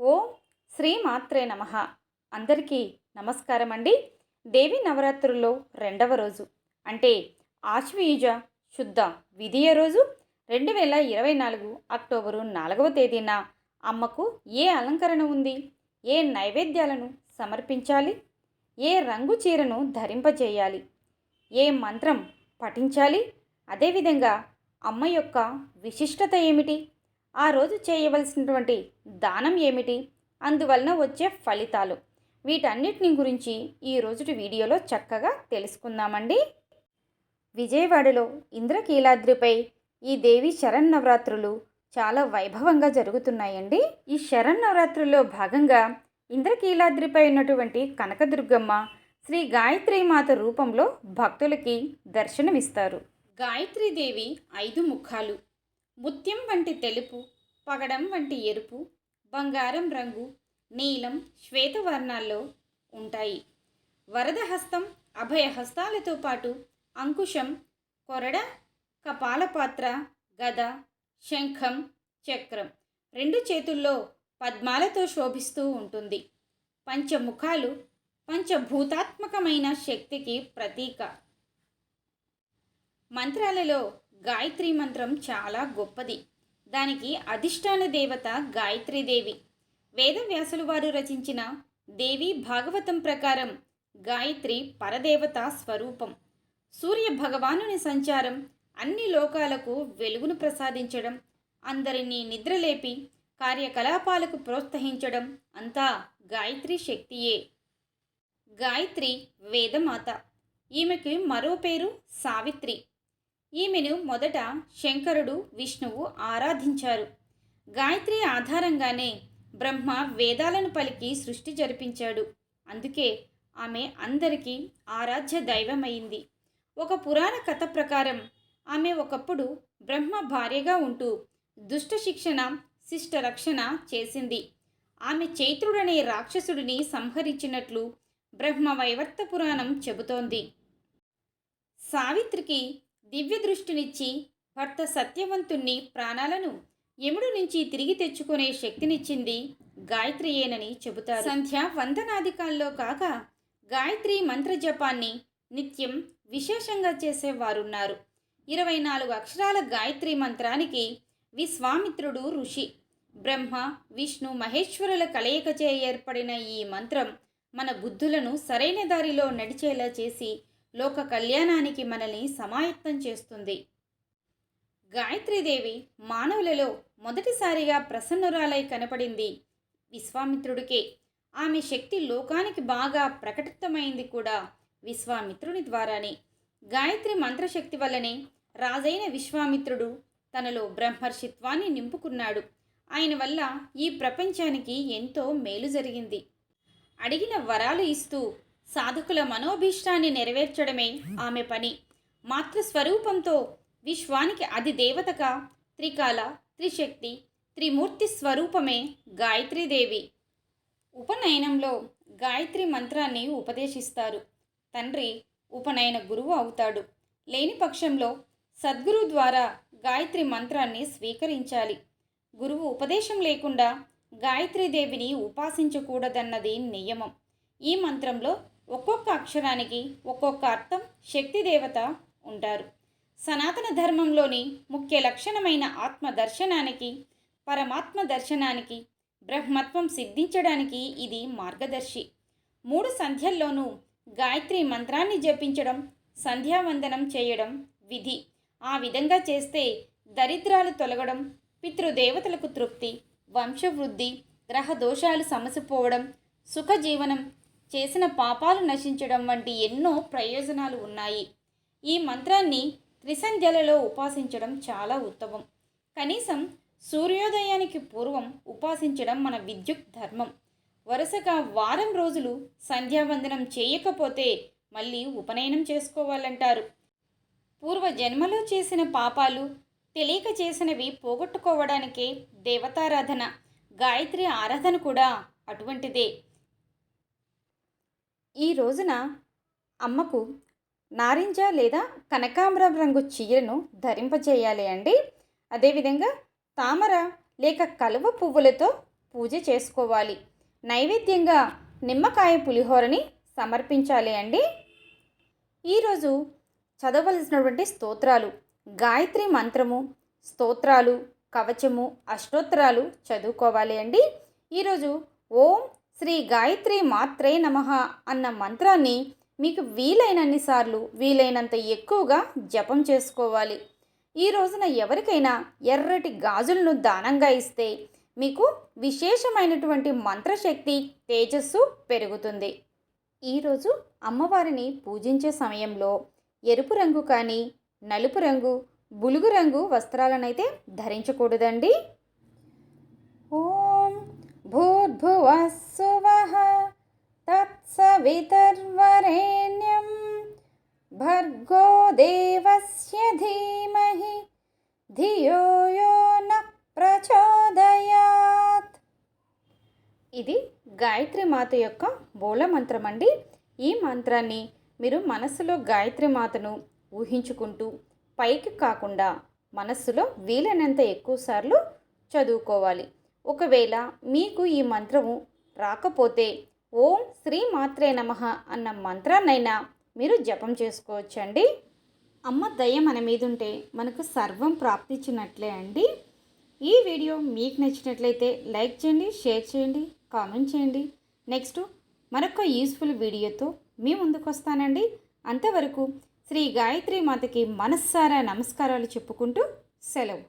ఓం శ్రీ మాత్రే నమ. అందరికీ నమస్కారం అండి దేవి నవరాత్రుల్లో రెండవ రోజు. అంటే ఆశ్వయుజ శుద్ధ విధియ రోజు. రెండు వేల ఇరవై నాలుగు అక్టోబరు నాలుగవ తేదీన అమ్మకు ఏ అలంకరణ ఉంది? ఏ నైవేద్యాలను సమర్పించాలి? ఏ రంగు చీరను ధరింపజేయాలి? ఏ మంత్రం పఠించాలి? అదేవిధంగా అమ్మ యొక్క విశిష్టత ఏమిటి? ఆ రోజు చేయవలసినటువంటి దానం ఏమిటి? అందువలన వచ్చే ఫలితాలు. వీటన్నిటిని గురించి ఈ రోజుటి వీడియోలో చక్కగా తెలుసుకుందామండి. విజయవాడలో ఇంద్రకీలాద్రిపై ఈ దేవి శరన్నవరాత్రులు చాలా వైభవంగా జరుగుతున్నాయండి. ఈ శరన్నవరాత్రుల్లో భాగంగా ఇంద్రకీలాద్రిపై ఉన్నటువంటి కనకదుర్గమ్మ శ్రీ గాయత్రీమాత రూపంలో భక్తులకి దర్శనమిస్తారు. గాయత్రీదేవి ఐదు ముఖాలు ముత్యం వంటి తెలుపు పగడం వంటి ఎరుపు బంగారం రంగు నీలం శ్వేతవర్ణాల్లో ఉంటాయి. వరదహస్తం అభయహస్తాలతో పాటు అంకుశం కొరడ కపాలపాత్ర గద శంఖం చక్రం రెండు చేతుల్లో పద్మాలతో శోభిస్తూ ఉంటుంది. పంచముఖాలు పంచభూతాత్మకమైన శక్తికి ప్రతీక. మంత్రాలలో గాయత్రి మంత్రం చాలా గొప్పది. దానికి అధిష్టాన దేవత గాయత్రీదేవి వేదవ్యాసులు వారు రచించిన దేవి భాగవతం ప్రకారం గాయత్రి పరదేవత స్వరూపం. సూర్య భగవానుని సంచారం అన్ని లోకాలకు వెలుగును ప్రసాదించడం అందరినీ నిద్రలేపి కార్యకలాపాలకు ప్రోత్సహించడం అంతా గాయత్రి శక్తియే. గాయత్రి వేదమాత. ఈమెకి మరో పేరు సావిత్రి. ఈమెను మొదట శంకరుడు విష్ణువు ఆరాధించారు. గాయత్రి ఆధారంగానే బ్రహ్మ వేదాలను పలికి సృష్టి జరిపించాడు. అందుకే ఆమె అందరికీ ఆరాధ్య దైవమైంది. ఒక పురాణ కథ ప్రకారం ఆమె ఒకప్పుడు బ్రహ్మ భార్యగా ఉంటూ దుష్ట శిక్షణ శిష్ట రక్షణ చేసింది. ఆమె చైత్రుడనే రాక్షసుడిని సంహరించినట్లు బ్రహ్మ వైవర్త పురాణం చెబుతోంది. సావిత్రికి దివ్య దృష్టినిచ్చి భర్త సత్యవంతుణ్ణి ప్రాణాలను యముడు నుంచి తిరిగి తెచ్చుకునే శక్తినిచ్చింది గాయత్రియేనని చెబుతారు. సంధ్య వందనాధికాల్లో కాక గాయత్రి మంత్ర జపాన్ని నిత్యం విశేషంగా చేసేవారున్నారు. ఇరవై నాలుగు అక్షరాల గాయత్రి మంత్రానికి విశ్వామిత్రుడు ఋషి. బ్రహ్మ విష్ణు మహేశ్వరుల కలయికచే ఏర్పడిన ఈ మంత్రం మన బుద్ధులను సరైన దారిలో నడిచేలా చేసి లోక కళ్యాణానికి మనల్ని సమాయత్తం చేస్తుంది. గాయత్రీదేవి మానవులలో మొదటిసారిగా ప్రసన్నురాలై కనపడింది విశ్వామిత్రుడికే. ఆమె శక్తి లోకానికి బాగా ప్రకటితమైంది కూడా విశ్వామిత్రుని ద్వారానే. గాయత్రి మంత్రశక్తి వల్లనే రాజైన విశ్వామిత్రుడు తనలో బ్రహ్మర్షిత్వాన్ని నింపుకున్నాడు. ఆయన వల్ల ఈ ప్రపంచానికి ఎంతో మేలు జరిగింది. అడిగిన వరాలు ఇస్తూ సాధకుల మనోభీష్టాన్ని నెరవేర్చడమే ఆమె పని. మాతృస్వరూపంతో విశ్వానికి అది దేవతగా త్రికాల త్రిశక్తి త్రిమూర్తి స్వరూపమే గాయత్రీదేవి. ఉపనయనంలో గాయత్రి మంత్రాన్ని ఉపదేశిస్తారు. తండ్రి ఉపనయన గురువు అవుతాడు. లేని పక్షంలో సద్గురు ద్వారా గాయత్రి మంత్రాన్ని స్వీకరించాలి. గురువు ఉపదేశం లేకుండా గాయత్రీదేవిని ఉపాసించకూడదన్నది నియమం. ఈ మంత్రంలో ఒక్కొక్క అక్షరానికి ఒక్కొక్క అర్థం శక్తి దేవత ఉంటారు. సనాతన ధర్మంలోని ముఖ్య లక్షణమైన ఆత్మ దర్శనానికి పరమాత్మ దర్శనానికి బ్రహ్మత్వం సిద్ధించడానికి ఇది మార్గదర్శి. మూడు సంధ్యల్లోనూ గాయత్రి మంత్రాన్ని జపించడం సంధ్యావందనం చేయడం విధి. ఆ విధంగా చేస్తే దరిద్రాలు తొలగడం పితృదేవతలకు తృప్తి వంశవృద్ధి గ్రహ దోషాలు సమసిపోవడం సుఖజీవనం చేసిన పాపాలు నశించడం వంటి ఎన్నో ప్రయోజనాలు ఉన్నాయి. ఈ మంత్రాన్ని త్రిసంధ్యలలో ఉపాసించడం చాలా ఉత్తమం. కనీసం సూర్యోదయానికి పూర్వం ఉపాసించడం మన విద్యుత్ ధర్మం. వరుసగా వారం రోజులు సంధ్యావందనం చేయకపోతే మళ్ళీ ఉపనయనం చేసుకోవాలంటారు. పూర్వ జన్మలో చేసిన పాపాలు తెలియక చేసినవి పోగొట్టుకోవడానికే దేవతారాధన గాయత్రి ఆరాధన కూడా అటువంటిదే. ఈ రోజున అమ్మకు నారింజ లేదా కనకాంబరం రంగు చీరను ధరింపజేయాలి అండి. అదేవిధంగా తామర లేక కలువ పువ్వులతో పూజ చేసుకోవాలి. నైవేద్యంగా నిమ్మకాయ పులిహోరని సమర్పించాలి అండి. ఈరోజు చదవలసినటువంటి స్తోత్రాలు గాయత్రి మంత్రము స్తోత్రాలు కవచము అష్టోత్తరాలు చదువుకోవాలి అండి. ఈరోజు ఓం శ్రీ గాయత్రి మాత్రే నమః అన్న మంత్రాన్ని మీకు వీలైనన్ని సార్లు వీలైనంత ఎక్కువగా జపం చేసుకోవాలి. ఈ రోజున ఎవరికైనా ఎర్రటి గాజులను దానంగా ఇస్తే మీకు విశేషమైనటువంటి మంత్రశక్తి తేజస్సు పెరుగుతుంది. ఈరోజు అమ్మవారిని పూజించే సమయంలో ఎరుపు రంగు కానీ నలుపు రంగు బులుగు రంగు వస్త్రాలనైతే ధరించకూడదండి. భూర్భువస్సువః తత్సవితర్వరేణ్యం భర్గో దేవస్య ధీమహి ధియో న ప్రచోదయాత్ ఇది గాయత్రి మాత యొక్క మూల మంత్రం అండి. ఈ మంత్రాన్ని మీరు మనస్సులో గాయత్రి మాతను ఊహించుకుంటూ పైకి కాకుండా మనస్సులో వీలైనంత ఎక్కువసార్లు చదువుకోవాలి. ఒకవేళ మీకు ఈ మంత్రము రాకపోతే ఓం శ్రీ మాత్రే నమః అన్న మంత్రాన్నైనా మీరు జపం చేసుకోవచ్చండి. అమ్మ దయ మన మీద ఉంటే మనకు సర్వం ప్రాప్తించినట్లే అండి. ఈ వీడియో మీకు నచ్చినట్లయితే లైక్ చేయండి షేర్ చేయండి కామెంట్ చేయండి. నెక్స్ట్ మరొక యూస్ఫుల్ వీడియోతో మీ ముందుకు వస్తానండి అంతవరకు శ్రీ గాయత్రి మాతకి మనస్సారా నమస్కారాలు చెప్పుకుంటూ సెలవు.